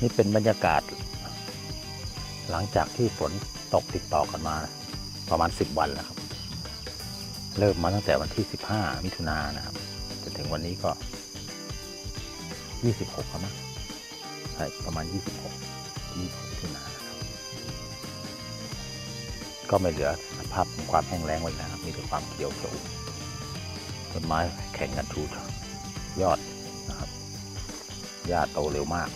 นี่เป็นบรรยากาศ หลังจากที่ฝนตกติดต่อกันมา ประมาณ 10 วันแล้วครับ เริ่มมาตั้งแต่วันที่ 15 มิถุนายนนะครับจนถึงวันนี้ก็ 26ครับมั้งใช่ประมาณ 26 26มิถุนายนนะครับก็ไม่เหลือสภาพของความแห้งแล้งไว้นะครับ มีแต่ความเขียวชอุ่มต้นไม้แข่งกันชูยอดนะครับหญ้าโตเร็วมาก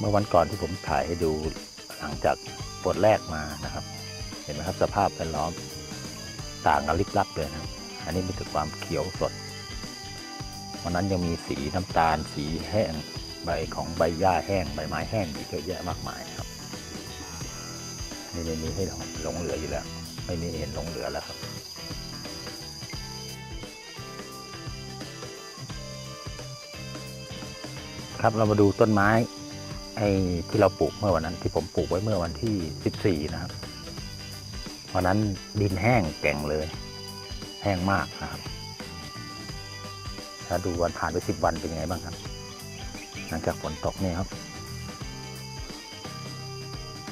เมื่อวันก่อนที่ผมถ่ายให้ดูหลังจากปลดแรกมานะครับ เห็นไหมครับสภาพแวดล้อมต่างกันลิบลับเลยนะครับอันนี้มีแต่ความเขียวสดวันนั้นยังมีสีน้ำตาลสีแห้งใบของใบหญ้าแห้งใบไม้แห้งอีกเยอะแยะมากมายครับนี่ไม่มีให้หลงเหลืออยู่แล้ว ไม่มีเห็นหลงเหลือแล้วครับครับเรามาดูต้นไม้ ไอ้ที่เราปลูกเมื่อวันนั้นที่ผมปลูกไว้เมื่อวันที่ 14 นะครับวันนั้นดินแห้งแก่งเลย แห้งมากนะครับถ้าดูวันผ่านไป 10 วันเป็นยังไงบ้างครับ หลังจากฝนตกเนี่ยครับ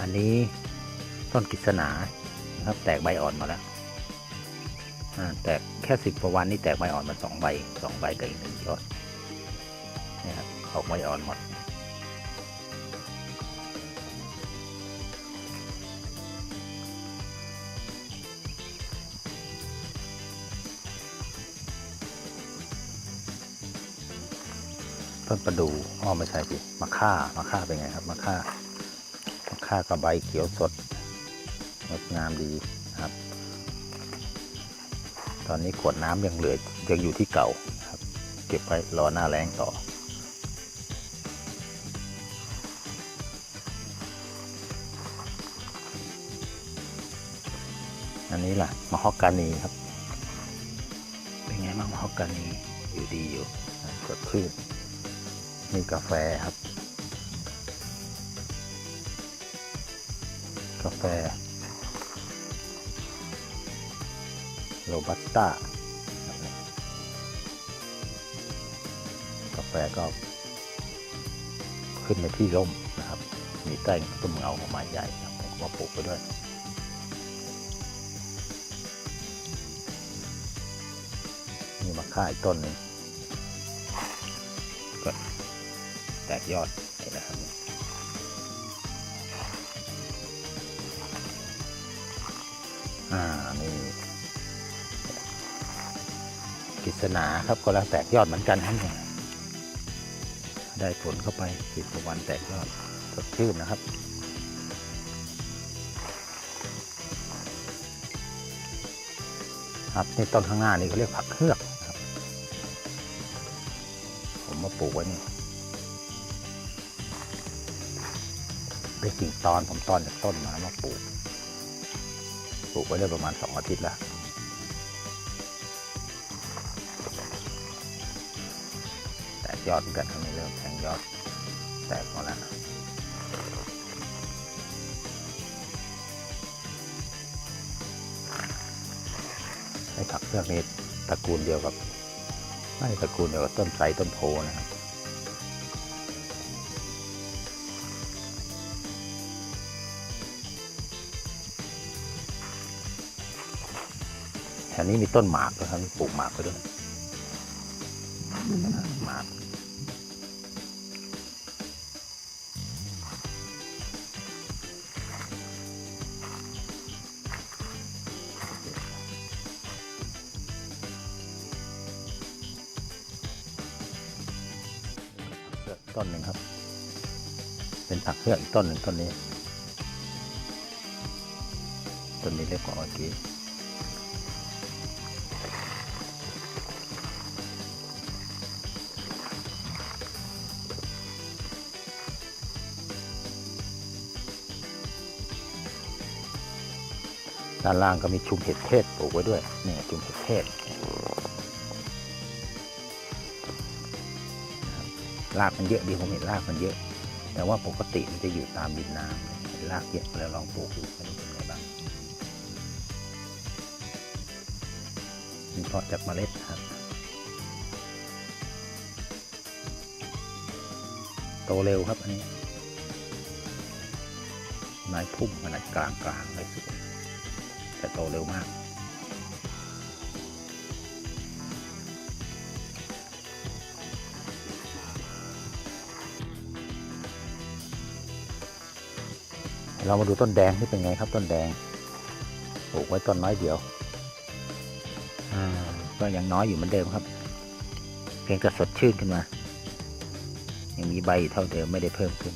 อันนี้ต้นกิษณานะครับ แตกใบอ่อนมาแล้วอ่าแตกแค่สิบกว่าวันนี่แตกใบอ่อนมาสองใบสองใบกับอีกหนึ่งยอดนี่ครับออกใบอ่อนหมด ต้นประดู่อ้อไม่ใช่สิมะค่ามะค่าเป็นไงครับมะค่ามะค่ากับใบเขียวสดงดงามดีครับ ตอนนี้ขวดน้ำยังเหลือยังอยู่ที่เก่าครับ เก็บไว้รอหน้าแรงต่อ อันนี้ล่ะมะฮอกกานีครับ เป็นไงบ้างมะฮอกกานีอยู่ดีอยู่สดชื่น มีกาแฟครับ กาแฟโรบัสต้ากาแฟก็ ขึ้นในที่ร่มนะครับ มีใต้ต้นเงาของไม้ใหญ่ครับผมก็มาปลูกไปด้วยมีมะค่าอีกต้นนึ่ง กยอดเห็นะครับนี่ยอ่านี่กิษณาครับก็แล้วแตกยอดเหมือนกันครับเนี่ยได้ผลเข้าไปสิบวันแตกยอดสดชื่นนะครับครับนี่ต้นข้างหน้านี่เขาเรียกผักเฮือกครับ ผมมาปลูกไว้นี่ ได้กิ่งตอนผมตอนจากต้นมามาปลูก ปลูกไว้ได้ประมาณสองอาทิตย์แล้วแตกยอดกันครับนี่เริ่มแทงยอด แตกหมดแล้วไอ้ผักเพื่อกนี่ตระกูลเดียวกับ ไม่ตระกูลเดียวกับต้นไทรต้นโพนะครับ ถวนี้มีต้นหมากด้วยครับปลูกหมากไปด้วยหมากต้นหนึ่งครับ เป็นผักเพืออีกต้นหนึ่งต้นนี้ ต้นนี้เล็กกว่าเมื่อกี้ ด้านล่างก็มีชุมเห็ดเทศปลูกไว้ด้วยนี่ชุมเห็ดเทศรากมันเยอะดีผมเห็นรากมันเยอะ แต่ว่าปกติมันจะอยู่ตามดินน้ำรากเยอะแล้วลองปลูกดูมันเป็นไงบ้างมีเพาะจากเมล็ดครับ โตเร็วครับอันนี้ไม้พุ่มขนาดกลางๆเลยสุด แต่โตเร็วมาก เรามาดูต้นแดงที่เป็นไงครับต้นแดงปลูกไว้ต้นน้อยเดียวก็ยังน้อยอยู่เหมือนเดิมครับ เพียงแต่สดชื่นขึ้นมา ยังมีใบเท่าเดิมไม่ได้เพิ่มขึ้น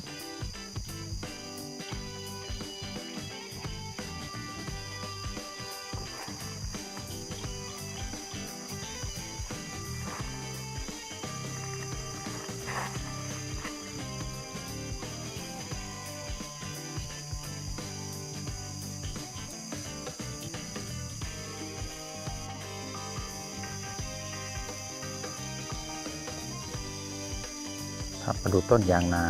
ครับมาดูต้นยางนา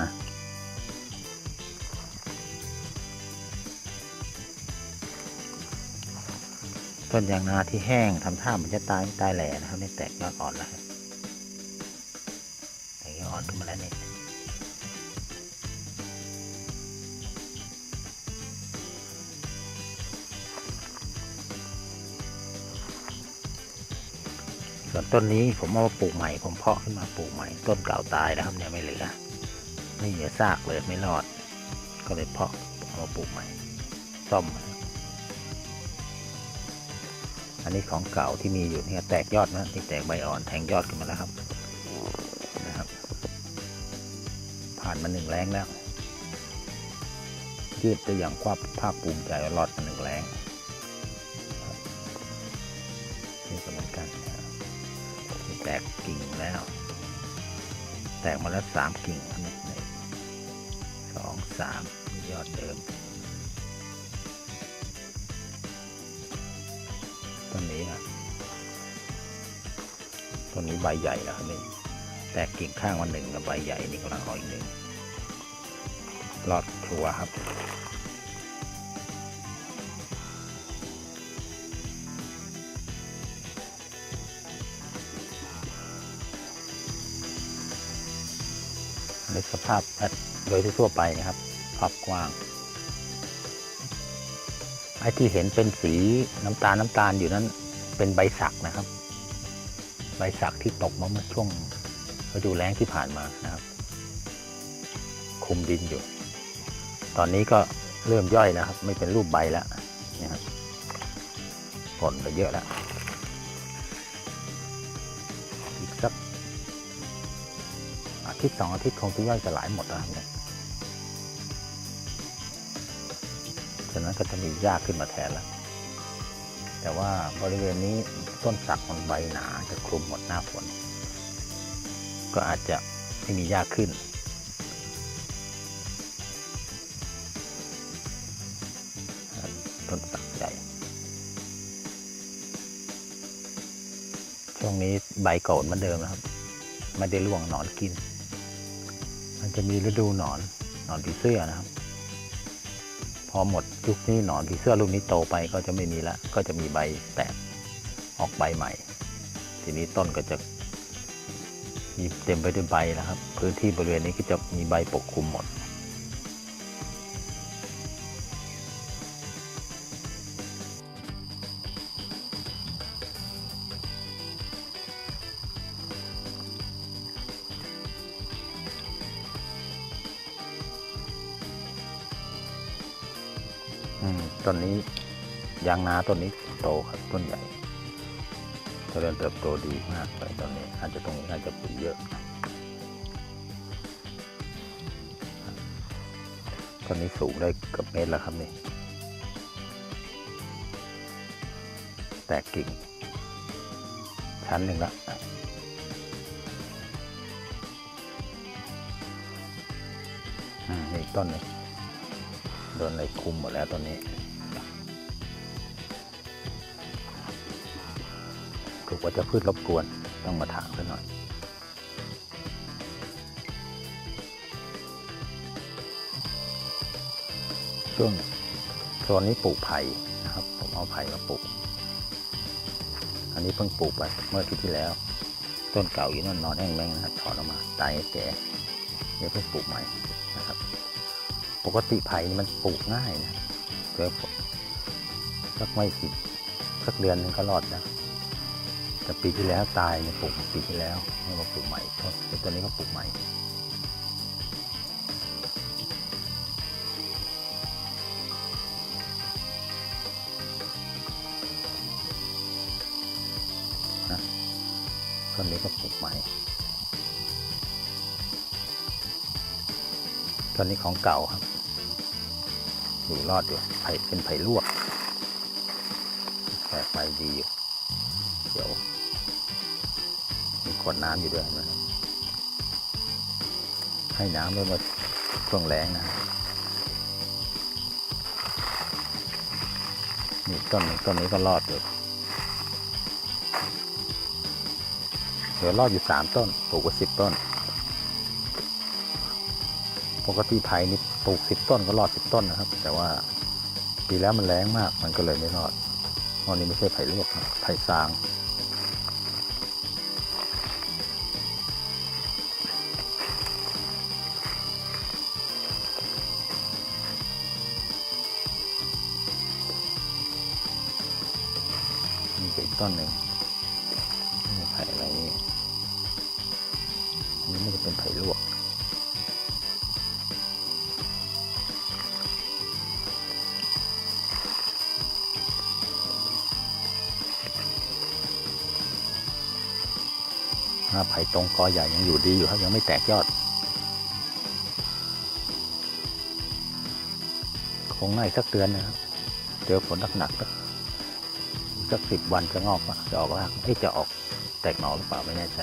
ต้นยางนาที่แห้งทำท่ามันจะตายไม่ตายแหล่นะครับนี่แตกยอดอ่อนแล้ว ต้นนี้ผมเอามาปลูกใหม่ ผมเพาะขึ้นมาปลูกใหม่ ต้นเก่าตายนะครับเนี่ยไม่เหลือไม่เหลือซากเลยไม่รอด ก็เลยเพาะเอามาปลูกใหม่ซ่อม อันนี้ของเก่าที่มีอยู่เนี่ยแตกยอดนะที่แตกใบอ่อนแทงยอดขึ้นมาแล้วครับนะครับ ผ่านมาหนึ่งแรงแล้วยืดตัวอย่างความภาคภูมิใจว่รอดมาหนึ่งแรง กกิ่งแล้ว แตกมาแล้วสามกิ่งครับนี่หนึ่งสองสามยอดเดิมต้นนี้นะต้นนี้ใบใหญ่แล้วครับนี่แตกกิ่งข้างวันหนึ่งแล้วใบใหญ่นี่กำลังออกอีกหนึ่งรอดชัวร์ครับ ในสภาพโดยทั่วไปนะครับภาพกว้าง ไอ้ที่เห็นเป็นสีน้ำตาลน้ำตาลอยู่นั้นเป็นใบสักนะครับ ใบสักที่ตกมาเมื่อช่วงฤดูแล้งที่ผ่านมานะครับ คุมดินอยู่ ตอนนี้ก็เริ่มย่อยแล้วครับ ไม่เป็นรูปใบแล้วนะครับผลไปเยอะแล้ว ทิตย์สองอาทิตย์คงจะย่อยสลายหมดแล้วครับเนี่ยฉะนั้นก็จะมีหญ้าขึ้นมาแทนแล้ว แต่ว่าบริเวณนี้ต้นสักมันใบหนาจะคลุมหมดหน้าฝน ก็อาจจะไม่มีหญ้าขึ้นต้นสักใหญ่ ช่วงนี้ใบโกนเหมือนเดิมนะครับ ไม่ได้ร่วงหนอนกิน จะมีฤดูหนอนหนอนผีเสื้อนะครับ พอหมดยุคนี้หนอนผีเสื้อลูกนี้โตไปก็จะไม่มีละก็จะมีใบแตกออกใบใหม่ ทีนี้ต้นก็จะมีเต็มไปด้วยใบนะครับ พื้นที่บริเวณนี้ก็จะมีใบปกคลุมหมด ต้นนี้ยางนาต้นนี้โตครับต้นใหญ่เจริญเติบโตดีมากเลยต้นนี้อาจจะตรงนี้อาจจะปุ๋ยเยอะต้นนี้สูงได้เกือบเมตรแล้วครับนี่ แตกกิ่ง ชั้นหนึ่งละอืมอีกต้นหนึงโดนอะไรคุมหมดแล้วตอนนี้ ว่าจะพืชรบกวนต้องมาถางซะหน่อยช่วงโซนนี้ปลูกไผ่นะครับ ผมเอาไผ่มาปลูก อันนี้เพิ่งปลูกไปเมื่ออาทิตย์ที่แล้ว ต้นเก่าอยู่นั่นนอนแห้งแมงนะครับถอนออกมาตายแก่นี่เพิ่งปลูกใหม่นะครับ ปกติไผ่นี่มันปลูกง่ายนะเจอฝนสักไม่กี่สักเดือนหนึงก็รอดนะ แต่ปีที่แล้วตายเนี่ยปลูกปีที่แล้วนี่มาปลูกใหม่เพราะตัวนี้ก็ปลูกใหม่ต้นนี้ก็ปลูกใหม่ต้นนี้ของเก่าครับอยู่รอดอยู่ไผ่เป็นไผ่ลวกแตกใบดีอยู่ ขวดน้ำอยู่ด้วยนะครับให้น้ำด้วยมาช่วงแรงนะนี่ต้นนี้ต้นนี้ก็รอดอยู่เหลือรอดอยู่สามต้นปลูกไว้สิบต้น ปกติไผ่นี่ปลูกสิบต้นก็รอดสิบต้นนะครับ แต่ว่าปีแล้วมันแรงมากมันก็เลยไม่รอดเพราะนี้ไม่ใช่ไผ่ลวกไผ่ซาง ต้นหนึ่งนี่ไผ่อะไรนี่อันนี้ไม่จะเป็นไผ่ลวกอ่าไผ่ตรงกอใหญ่ยังอยู่ดีอยู่ครับยังไม่แตกยอด คงน่าอีกสักเดือนนะครับ เจอฝนหนักๆสัก สักสิบวันจะงอกปะจะออกรากเอ้จะออกแตกหน่อหรือเปล่าไม่แน่ใจ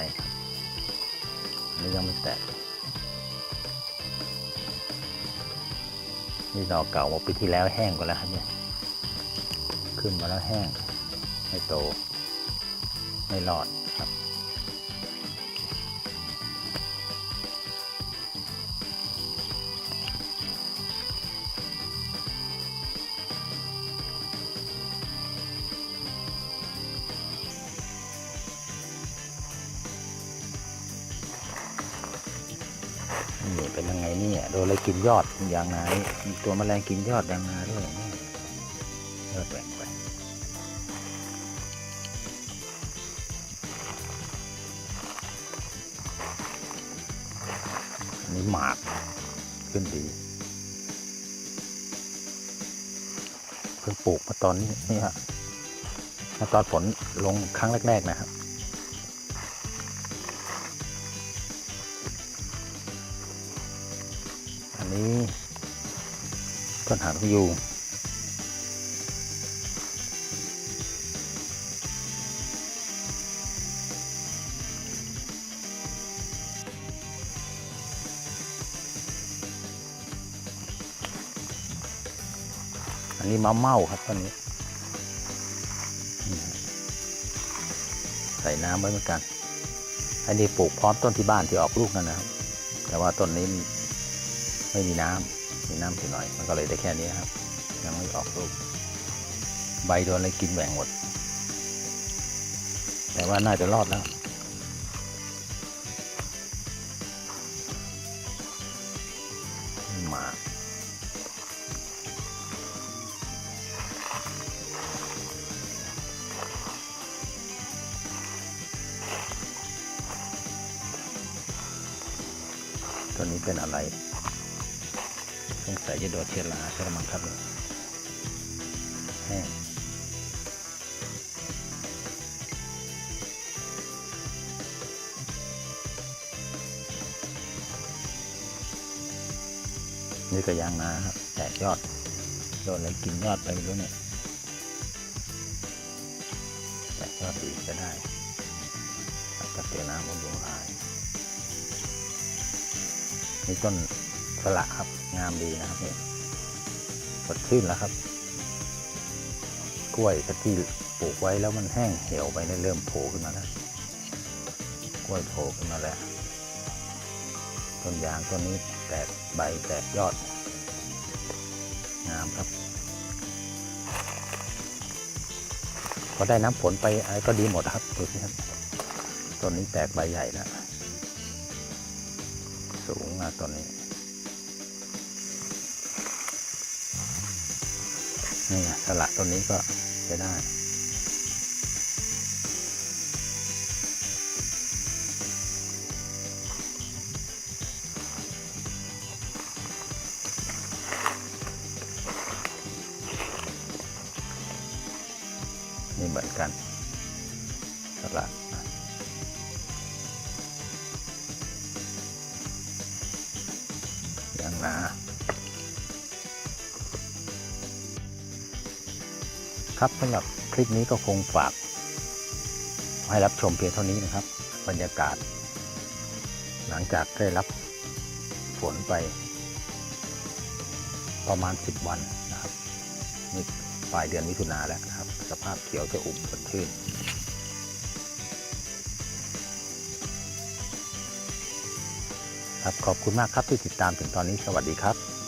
อันนี้ยังไม่แตกนี่หน่อเก่าเมื่อปีที่แล้วแห้งกว่าแล้วครับเนี่ยขึ้นมาแล้วแห้ง ไม่โต ไม่รอด นี่ยโดนอะไรกินยอดอย่างนานี่มีตัวแมลงกินยอดยางนาด้วยนี่ยอดแหว่งไปนนี้หมากขึ้นดีเพิ่งปลูกมาตอนนี้นี่ฮะมาตอนฝนลงครั้งแรก ๆ นะครับ นี้ต้นหางนกยูงอันนี้มะเม่าครับต้นนี้ ใส่น้ำไว้เหมือนกัน อันนี้ปลูกพร้อมต้นที่บ้านที่ออกลูกนั่นนะครับ แต่ว่าต้นนี้ ไม่มีน้ำมีน้ำถึงหน่อย มันก็เลยได้แค่นี้ครับ ยังไม่ออกลูก ใบโดนอะไรกินแหว่งหมด แต่ว่าน่าจะรอดแล้วมาตัวนี้เป็นอะไร สงสัยจะโดนเชื้อราใช่ไหมครับเนี่ยแห้งนี่ก็ยางนาครับ แตกยอด โดนอะไรกินยอดไปไม่รู้เนี่ย แตกยอดดีจะได้แล้วก็เตียน้ำบำรุงลายนี่ต้น สละครับ งามดีนะครับเนี่ยสดชื่นแล้วครับ กล้วยที่ปลูกไว้แล้วมันแห้งเหี่ยวไปเนี่ยเริ่มโผล่ขึ้นมาแล้วกล้วยโผล่ขึ้นมาแล้วต้นยางต้นนี้แตกใบแตกยอด งามครับพอได้น้ำฝนไปอะไรก็ดีหมดครับดูสิครับต้นนี้แตกใบใหญ่แล้วสูงหน้าต้นนี้ นี่สละต้นนี้ก็ใช้ได้ ครับสำหรับคลิปนี้ก็คงฝาก ให้รับชมเพียงเท่านี้นะครับ บรรยากาศ หลังจากได้รับฝนไป ประมาณ 10 วันนะครับนี่ปลายเดือนมิถุนาแล้วนะครับ สภาพเขียวจะอุ่มสดชื่นครับขอบคุณมากครับที่ติดตามถึงตอนนี้สวัสดีครับ